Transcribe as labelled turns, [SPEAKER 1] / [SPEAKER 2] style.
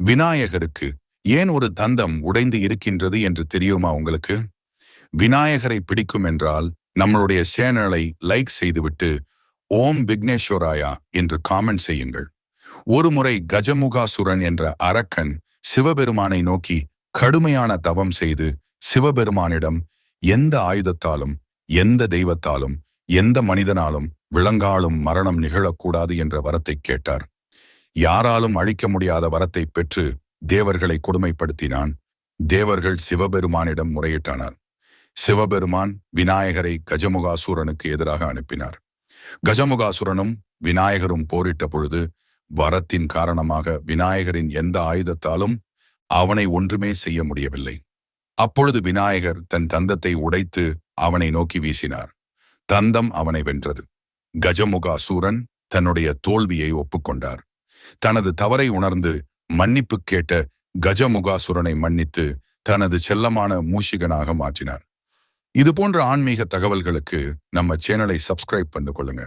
[SPEAKER 1] விநாயகருக்கு ஏன் ஒரு தந்தம் உடைந்து இருக்கின்றது என்று தெரியுமா உங்களுக்கு? விநாயகரை பிடிக்கும் என்றால் நம்மளுடைய சேனலை லைக் செய்துவிட்டு ஓம் விக்னேஸ்வராயா என்று காமெண்ட் செய்யுங்கள். ஒருமுறை கஜமுகாசுரன் என்ற அரக்கன் சிவபெருமானை நோக்கி கடுமையான தவம் செய்து சிவபெருமானிடம் எந்த ஆயுதத்தாலும் எந்த தெய்வத்தாலும் எந்த மனிதனாலும் விலங்காலும் மரணம் நிகழக்கூடாது என்ற வரத்தை கேட்டார். யாராலும் அழிக்க முடியாத வரத்தை பெற்று தேவர்களை கொடுமைப்படுத்தினான். தேவர்கள் சிவபெருமானிடம் முறையிட்டனர். சிவபெருமான் விநாயகரை கஜமுகாசுரனுக்கு எதிராக அனுப்பினார். கஜமுகாசுரனும் விநாயகரும் போரிட்ட பொழுது வரத்தின் காரணமாக விநாயகரின் எந்த ஆயுதத்தாலும் அவனை ஒன்றுமே செய்ய முடியவில்லை. அப்பொழுது விநாயகர் தன் தந்தத்தை உடைத்து அவனை நோக்கி வீசினார். தந்தம் அவனை வென்றது. கஜமுகாசூரன் தன்னுடைய தோல்வியை ஒப்புக்கொண்டார். தனது தவறை உணர்ந்து மன்னிப்பு கேட்ட கஜமுகாசுரனை மன்னித்து தனது செல்லமான மூஷிகனாக மாற்றினார். இது போன்ற ஆன்மீக தகவல்களுக்கு நம்ம சேனலை சப்ஸ்கிரைப் பண்ணு கொள்ளுங்க